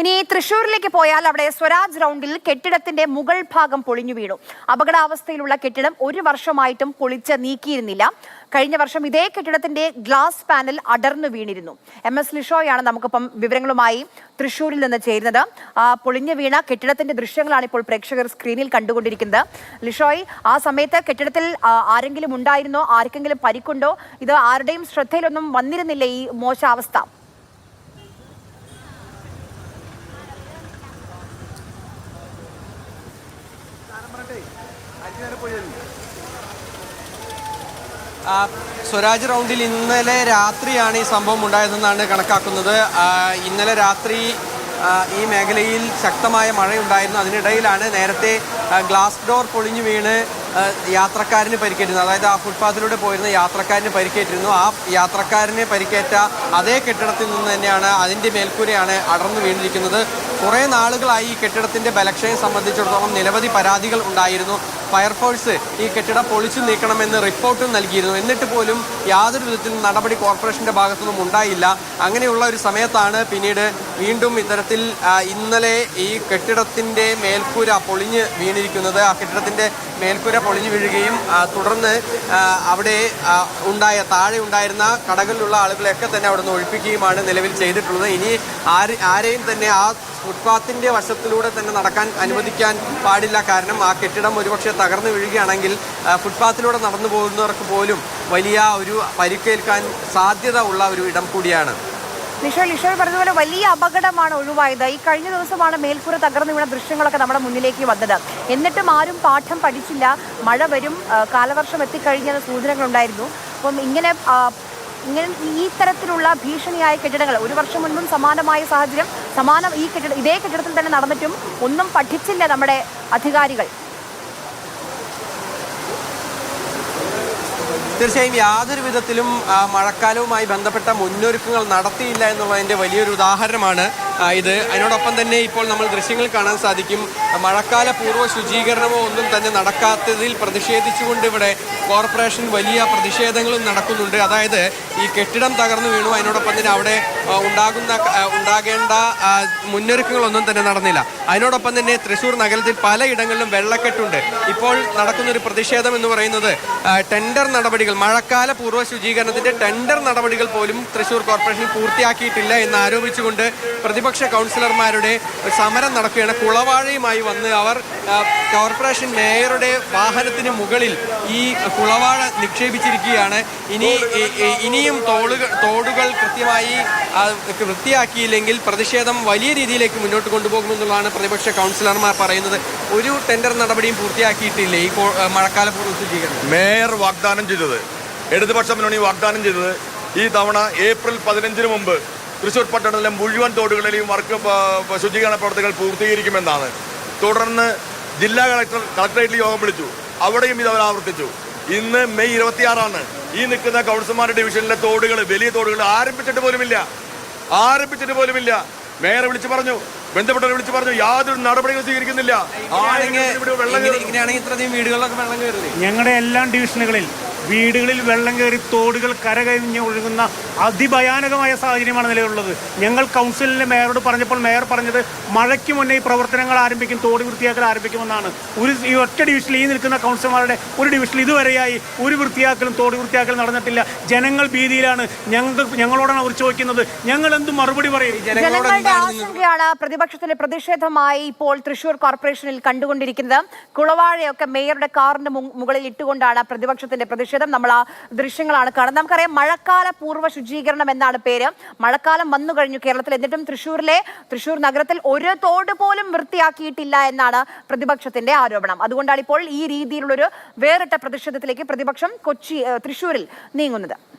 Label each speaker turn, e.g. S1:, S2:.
S1: ഇനി തൃശൂരിലേക്ക് പോയാൽ അവിടെ സ്വരാജ് റൗണ്ടിൽ കെട്ടിടത്തിന്റെ മുകൾ ഭാഗം പൊളിഞ്ഞു വീണു. അപകടാവസ്ഥയിലുള്ള കെട്ടിടം ഒരു വർഷമായിട്ടും പൊളിച്ച് നീക്കിയിരുന്നില്ല. കഴിഞ്ഞ വർഷം ഇതേ കെട്ടിടത്തിന്റെ ഗ്ലാസ് പാനൽ അടർന്നു വീണിരുന്നു. എം എസ് ലിഷോയാണ് നമുക്കിപ്പം വിവരങ്ങളുമായി തൃശൂരിൽ നിന്ന് ചേരുന്നത്. പൊളിഞ്ഞു വീണ കെട്ടിടത്തിന്റെ ദൃശ്യങ്ങളാണ് ഇപ്പോൾ പ്രേക്ഷകർ സ്ക്രീനിൽ കണ്ടുകൊണ്ടിരിക്കുന്നത്. ലിഷോയ് ആ സമയത്ത് കെട്ടിടത്തിൽ ആരെങ്കിലും ഉണ്ടായിരുന്നോ? ആർക്കെങ്കിലും പരിക്കുണ്ടോ? ഇത് ആരുടെയും ശ്രദ്ധയിലൊന്നും വന്നിരുന്നില്ല ഈ മോശാവസ്ഥ.
S2: സ്വരാജ് റൗണ്ടിൽ ഇന്നലെ രാത്രിയാണ് ഈ സംഭവം ഉണ്ടായതെന്നാണ് കണക്കാക്കുന്നത്. ഇന്നലെ രാത്രി ഈ മേഖലയിൽ ശക്തമായ മഴയുണ്ടായിരുന്നു. അതിനിടയിലാണ് നേരത്തെ ഗ്ലാസ് ഡോർ പൊളിഞ്ഞു വീണ് യാത്രക്കാരന് പരിക്കേറ്റിരുന്നു. അതായത് ആ ഫുട്പാത്തിലൂടെ പോയിരുന്ന യാത്രക്കാരന് പരിക്കേറ്റിരുന്നു. ആ യാത്രക്കാരന് പരിക്കേറ്റ അതേ കെട്ടിടത്തിൽ നിന്ന് തന്നെയാണ് അതിന്റെ മേൽക്കൂരയാണ് അടർന്നു വീണിരിക്കുന്നത്. കുറേ നാളുകളായി ഈ കെട്ടിടത്തിന്റെ ബലക്ഷയം സംബന്ധിച്ചിടത്തോളം നിരവധി പരാതികൾ ഉണ്ടായിരുന്നു. ഫയർഫോഴ്സ് ഈ കെട്ടിടം പൊളിച്ചു നീക്കണമെന്ന് റിപ്പോർട്ടും നൽകിയിരുന്നു. എന്നിട്ട് പോലും യാതൊരു വിധത്തിലും നടപടി കോർപ്പറേഷന്റെ ഭാഗത്തുനിന്നും ഉണ്ടായില്ല. അങ്ങനെയുള്ള ഒരു സമയത്താണ് പിന്നീട് വീണ്ടും ഇത്തരത്തിൽ ഇന്നലെ ഈ കെട്ടിടത്തിന്റെ മേൽക്കൂര പൊളിഞ്ഞ് വീണിരിക്കുന്നത്. ആ കെട്ടിടത്തിന്റെ മേൽക്കൂര പൊളിഞ്ഞു വീഴുകയും തുടർന്ന് അവിടെ ഉണ്ടായ താഴെ ഉണ്ടായിരുന്ന കടകളിലുള്ള ആളുകളെയൊക്കെ തന്നെ അവിടെ നിന്ന് ഒഴിപ്പിക്കുകയുമാണ് നിലവിൽ ചെയ്തിട്ടുള്ളത്. ഇനി ആര് ആരെയും തന്നെ ആ ഫുട്പാത്തിന്റെ വശത്തിലൂടെ തന്നെ നടക്കാൻ അനുവദിക്കാൻ പാടില്ല. കാരണം ആ കെട്ടിടം ഒരുപക്ഷെ തകർന്നു വീഴുകയാണെങ്കിൽ ഫുട്പാത്തിലൂടെ നടന്നു പോകുന്നവർക്ക് പോലും വലിയ ഒരു പരിക്കേൽക്കാൻ സാധ്യത ഉള്ള ഒരു ഇടം കൂടിയാണ്.
S1: നിഷ ലിഷോ പറഞ്ഞതുപോലെ വലിയ അപകടമാണ് ഒഴിവായത്. ഈ കഴിഞ്ഞ ദിവസമാണ് മേൽക്കൂര തകർന്നു വീണ ദൃശ്യങ്ങളൊക്കെ നമ്മുടെ മുന്നിലേക്ക് വന്നത്. എന്നിട്ടും ആരും പാഠം പഠിച്ചില്ല. മഴ വരും. കാലവർഷം എത്തിക്കഴിഞ്ഞെന്ന സൂചനകളുണ്ടായിരുന്നു. അപ്പം ഇങ്ങനെ ഇങ്ങനെ ഈ തരത്തിലുള്ള ഭീഷണിയായ കെട്ടിടങ്ങൾ ഒരു വർഷം മുൻപും സമാനമായ സാഹചര്യം സമാനം ഈ കെട്ടിട ഇതേ കെട്ടിടത്തിൽ തന്നെ നടന്നിട്ടും ഒന്നും പഠിച്ചില്ല നമ്മുടെ അധികാരികൾ.
S2: തീർച്ചയായും യാതൊരു വിധത്തിലും മഴക്കാലവുമായി ബന്ധപ്പെട്ട മുന്നൊരുക്കങ്ങൾ നടത്തിയില്ല എന്നുള്ളതിന്റെ വലിയൊരു ഉദാഹരണമാണ് ഇത് അതിനോടൊപ്പം തന്നെ ഇപ്പോൾ നമ്മൾ ദൃശ്യങ്ങൾ കാണാൻ സാധിക്കും. മഴക്കാല പൂർവ ശുചീകരണമോ ഒന്നും തന്നെ നടക്കാത്തതിൽ പ്രതിഷേധിച്ചുകൊണ്ട് ഇവിടെ കോർപ്പറേഷൻ വലിയ പ്രതിഷേധങ്ങളും നടക്കുന്നുണ്ട്. അതായത് ഈ കെട്ടിടം തകർന്നു വീണു. അതിനോടൊപ്പം തന്നെ അവിടെ ഉണ്ടാകുന്ന ഉണ്ടാകേണ്ട മുന്നൊരുക്കങ്ങളൊന്നും തന്നെ നടന്നില്ല. അതിനോടൊപ്പം തന്നെ തൃശ്ശൂർ നഗരത്തിൽ പലയിടങ്ങളിലും വെള്ളക്കെട്ടുണ്ട്. ഇപ്പോൾ നടക്കുന്ന ഒരു പ്രതിഷേധം എന്ന് പറയുന്നത് ടെൻഡർ നടപടികൾ മഴക്കാല പൂർവ ശുചീകരണത്തിന്റെ ടെൻഡർ നടപടികൾ പോലും തൃശ്ശൂർ കോർപ്പറേഷൻ പൂർത്തിയാക്കിയിട്ടില്ല എന്ന് ആരോപിച്ചുകൊണ്ട് പ്രതിപക്ഷ കൗൺസിലർമാരുടെ സമരം നടക്കുകയാണ്. കുളവാഴയുമായി വന്ന് അവർ കോർപ്പറേഷൻ മേയറുടെ വാഹനത്തിന് മുകളിൽ ഈ കുളവാഴ നിക്ഷേപിച്ചിരിക്കുകയാണ്. ഇനി ഇനിയും തോടുകൾ തോടുകൾ കൃത്യമായി വൃത്തിയാക്കിയില്ലെങ്കിൽ പ്രതിഷേധം വലിയ രീതിയിലേക്ക് മുന്നോട്ട് കൊണ്ടുപോകുമെന്നുള്ളതാണ് പ്രതിപക്ഷ കൗൺസിലർമാർ പറയുന്നത്. ഒരു ടെൻഡർ നടപടിയും പൂർത്തിയാക്കിയിട്ടില്ല ഈ മഴക്കാല പൂർവ
S3: മേയർ വാഗ്ദാനം ചെയ്തത് ഇടതുപക്ഷം മുന്നണി വാഗ്ദാനം ചെയ്തത് ഈ തവണ ഏപ്രിൽ പതിനഞ്ചിന് മുമ്പ് തൃശൂർ പട്ടണത്തിലെ മുഴുവൻ തോടുകളിലെയും വർക്ക് ശുചീകരണ പ്രവർത്തികൾ പൂർത്തീകരിക്കുമെന്നാണ്. തുടർന്ന് ജില്ലാ കളക്ടർ കളക്ടറേറ്റിൽ യോഗം വിളിച്ചു. അവിടെയും ഇത് അവർ ആവർത്തിച്ചു. ഇന്ന് മെയ് ഇരുപത്തിയാറാണ്. ഈ നിൽക്കുന്ന കൗൺസിലർമാരുടെ ഡിവിഷനിലെ തോടുകൾ വലിയ തോടുകൾ ആരംഭിച്ചിട്ട് പോലുമില്ല. ആരംഭിച്ചിട്ട് പോലുമില്ല. മേയറെ വിളിച്ചു പറഞ്ഞു ബന്ധപ്പെട്ടവരെ വിളിച്ചു പറഞ്ഞു യാതൊരു നടപടികൾ സ്വീകരിക്കുന്നില്ല.
S4: ഞങ്ങളുടെ എല്ലാ ഡിവിഷനുകളിൽ വീടുകളിൽ വെള്ളം കയറി തോടുകൾ കരകവിഞ്ഞ് ഒഴുകുന്ന അതിഭയാനകമായ സാഹചര്യമാണ് നിലവിലുള്ളത്. ഞങ്ങൾ കൗൺസിലിലെ മേയറോട് പറഞ്ഞപ്പോൾ മേയർ പറഞ്ഞത് മഴയ്ക്ക് മുന്നേ ഈ പ്രവർത്തനങ്ങൾ ആരംഭിക്കും തോട് വൃത്തിയാക്കൽ ആരംഭിക്കുമെന്നാണ്. ഒരു ഈ ഒറ്റ ഡിവിഷനിൽ ഈ നിൽക്കുന്ന കൗൺസിലർമാരുടെ ഒരു ഡിവിഷനിൽ ഇതുവരെയായി ഒരു വൃത്തിയാക്കലും തോട് വൃത്തിയാക്കലും നടന്നിട്ടില്ല. ജനങ്ങൾ ഭീതിയിലാണ്. ഞങ്ങൾക്ക് ഞങ്ങളോടാണ് അവർ ചോദിക്കുന്നത്. ഞങ്ങൾ എന്ത് മറുപടി പറയും?
S2: ജനങ്ങളുടെ
S1: ആശങ്കയാണ് പ്രതിപക്ഷത്തിന്റെ പ്രതിഷേധമായി ഇപ്പോൾ തൃശൂർ കോർപ്പറേഷനിൽ കണ്ടുകൊണ്ടിരിക്കുന്നത്. കുളവാഴയൊക്കെ മേയറുടെ കാറിന്റെ മുകളിൽ ഇട്ടുകൊണ്ടാണ് പ്രതിപക്ഷത്തിന്റെ പ്രതിഷേധം നമ്മൾ ആ ദൃശ്യങ്ങളാണ് കാണുന്നത്. നമുക്കറിയാം മഴക്കാല പൂർവ ശുചീകരണം എന്നാണ് പേര്. മഴക്കാലം വന്നു കഴിഞ്ഞു കേരളത്തിൽ. എന്നിട്ടും തൃശ്ശൂരിലെ തൃശ്ശൂർ നഗരത്തിൽ ഒരു തോട് പോലും വൃത്തിയാക്കിയിട്ടില്ല എന്നാണ് പ്രതിപക്ഷത്തിന്റെ ആരോപണം. അതുകൊണ്ടാണ് ഇപ്പോൾ ഈ രീതിയിലുള്ളൊരു വേറിട്ട പ്രതിഷേധത്തിലേക്ക് പ്രതിപക്ഷം കൊച്ചി തൃശ്ശൂരിൽ നീങ്ങുന്നത്.